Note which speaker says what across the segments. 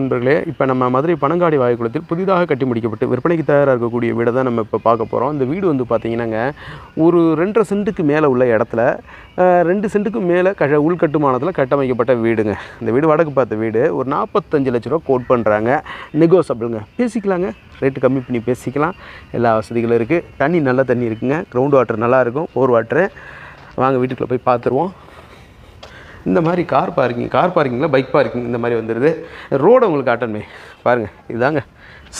Speaker 1: நண்பர்களே இப்போ நம்ம மதுரை பனங்காடி வாயுக்குளத்தில் புதிதாக கட்டி முடிக்கப்பட்டு விற்பனைக்கு தயாராக இருக்கக்கூடிய வீடை தான் நம்ம இப்போ பார்க்க போகிறோம் இந்த வீடு வந்து பார்த்திங்கன்னாங்க ஒரு ரெண்டரை சென்ட்டுக்கு மேலே உள்ள இடத்துல ரெண்டு சென்ட்டுக்கு மேலே கழ உள்கட்டுமானத்தில் கட்டமைக்கப்பட்ட வீடுங்க. இந்த வீடு வடக்கு பார்த்த வீடு ஒரு நாற்பத்தஞ்சு லட்ச ரூபா கோட் பண்ணுறாங்க நெகோசபிளுங்க பேசிக்கலாங்க. ரேட்டு கம்மி பண்ணி பேசிக்கலாம். எல்லா வசதிகளும் இருக்குது தண்ணி நல்ல தண்ணி இருக்குங்க. க்ரௌண்ட் வாட்டர் நல்லாயிருக்கும் ஓர் போர் வாட்டரு வாங்க வீட்டுக்குள்ளே போய் பார்த்துருவோம் இந்த மாதிரி கார் பார்க்கிங் கார் பார்க்கிங்கில் பைக் பார்க்கிங் இந்த மாதிரி வந்துடுது ரோடு உங்களுக்கு காட்டணுமே பாருங்கள் இதாங்க.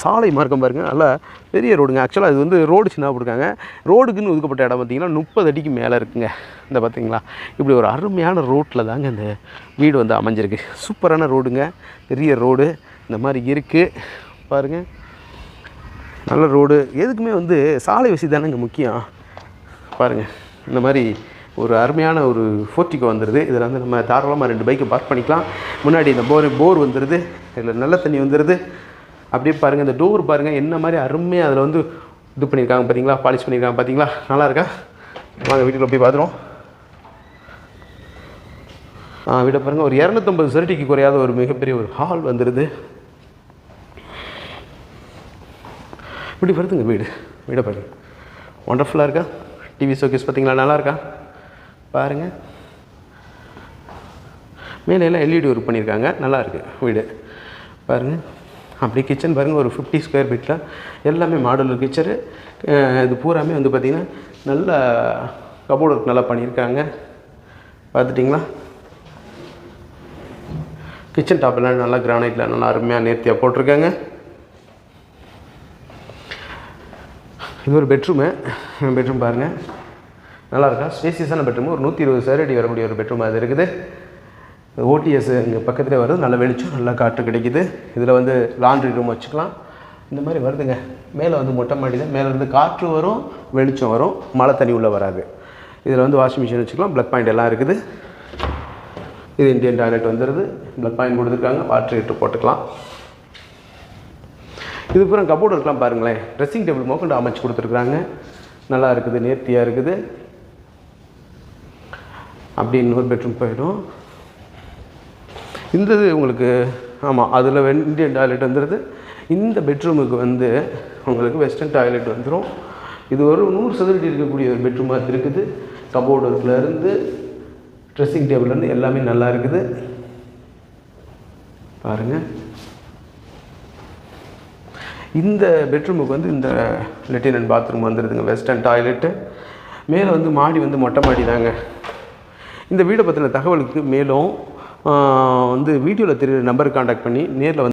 Speaker 1: சாலை மார்க்கம் பாருங்கள் நல்லா பெரிய ரோடுங்க ஆக்சுவலாக இது வந்து ரோடு சின்ன போட்டுருக்காங்க ரோடுக்குன்னு ஒதுக்கப்பட்ட இடம் பார்த்தீங்கன்னா முப்பது அடிக்கு மேலே இருக்குங்க. இந்த பார்த்தீங்களா? இப்படி ஒரு அருமையான ரோட்டில் தாங்க இந்த வீடு வந்து அமைஞ்சிருக்கு. சூப்பரான ரோடுங்க பெரிய ரோடு இந்த மாதிரி இருக்குது பாருங்கள் நல்ல ரோடு எதுக்குமே வந்து சாலை வசதி தானேங்க முக்கியம். பாருங்கள் இந்த மாதிரி ஒரு அருமையான ஒரு ஃபோர்ட்டிக்கோ வந்துடுது இதில் வந்து நம்ம தாராளமாக ரெண்டு பைக்கை பார்க் பண்ணிக்கலாம். முன்னாடி இந்த போர் போர் வந்துடுது இதில் நல்ல தண்ணி வந்துடுது அப்படியே பாருங்கள் இந்த டோர் பாருங்கள் என்ன மாதிரி அருமையாக அதில் வந்து இது பண்ணியிருக்காங்க பார்த்தீங்களா? பாலிஷ் பண்ணியிருக்காங்க பார்த்தீங்களா? நல்லா இருக்கா? வாங்க வீட்டுக்குள்ள போய் பார்த்துருவோம். ஆ பாருங்கள் ஒரு இரநூத்தம்பது செரட்டிக்கு குறையாத ஒரு மிகப்பெரிய ஒரு ஹால் வந்துடுது இப்படி வருதுங்க வீடு. வீடை பாருங்க. ஒண்டர்ஃபுல்லாக இருக்கா? டிவி ஷோகேஸ் பார்த்தீங்களா? நல்லா இருக்கா? பாருங்கள் மேலே எல்லாம் எல்இடி ஒர்க் பண்ணியிருக்காங்க நல்லாயிருக்கு வீடு. பாருங்கள் அப்படி கிச்சன் பாருங்கள் ஒரு ஃபிஃப்டி ஸ்கொயர் ஃபீட்டில் எல்லாமே மாடலர் கிச்சரு இது பூராமே வந்து பார்த்திங்கன்னா நல்ல கபோர்டு ஒர்க் நல்லா பண்ணியிருக்காங்க பார்த்துட்டிங்களா கிச்சன் டாப்லாம் நல்லா கிரானைட்டில் நல்லா அருமையாக நேர்த்தியாக போட்டிருக்காங்க. இது ஒரு பெட்ரூமு பெட்ரூம் பாருங்கள் நல்லாயிருக்கா? ஸ்பேசியஸான பெட்ரூம் ஒரு நூற்றி இருபது சதுரடி வரக்கூடிய ஒரு பெட்ரூம் அது இருக்குது. ஓடிஎஸ் இங்கே பக்கத்துலேயே வருது. நல்ல வெளிச்சம் நல்லா காற்று கிடைக்குது. இதில் வந்து லாண்ட்ரி ரூம் வச்சுக்கலாம். இந்த மாதிரி வருதுங்க. மேலே வந்து மொட்டை மாடி தான் மேலே காற்று வரும் வெளிச்சம் வரும். மழை தண்ணி உள்ளே வராது. இதில் வந்து வாஷிங் மிஷின் வச்சுக்கலாம். ப்ளக் பாயிண்ட் எல்லாம் இருக்குது. இது இந்தியன் டாய்லெட் வந்துடுது ப்ளக் பாயிண்ட் கொடுத்துருக்காங்க. வாட்டர் ஹீட்டர் போட்டுக்கலாம். இது பூரா கபோர்டு இருக்கலாம் பாருங்களேன். ட்ரெஸ்ஸிங் டேபிள் மோக்கண்டு அமைச்சு கொடுத்துருக்குறாங்க நல்லா இருக்குது நேர்த்தியாக இருக்குது. அப்படி இன்னொரு பெட்ரூம் போயிடும். இந்த இது உங்களுக்கு ஆமாம் அதில் இந்தியன் டாய்லெட் வந்துடுது இந்த பெட்ரூமுக்கு வந்து உங்களுக்கு வெஸ்டர்ன் டாய்லெட் வந்துடும் இது ஒரு நூறு சதுரடி இருக்கக்கூடிய ஒரு பெட்ரூமாக இருக்குது. கபோர்டு இருந்து ட்ரெஸ்ஸிங் டேபிள்லேருந்து எல்லாமே நல்லா இருக்குது. பாருங்கள் இந்த பெட்ரூமுக்கு வந்து இந்த லெட்டின் அண்ட் பாத்ரூம் வந்துடுதுங்க வெஸ்டர்ன் டாய்லெட்டு மேலே வந்து மாடி வந்து மொட்டை மாடி தாங்க இந்த வீடை பற்றின தகவலுக்கு மேலும் வந்து வீடியோவில் தெரிகிற நம்பருக்கு காண்டாக்ட் பண்ணி நேரில் வந்து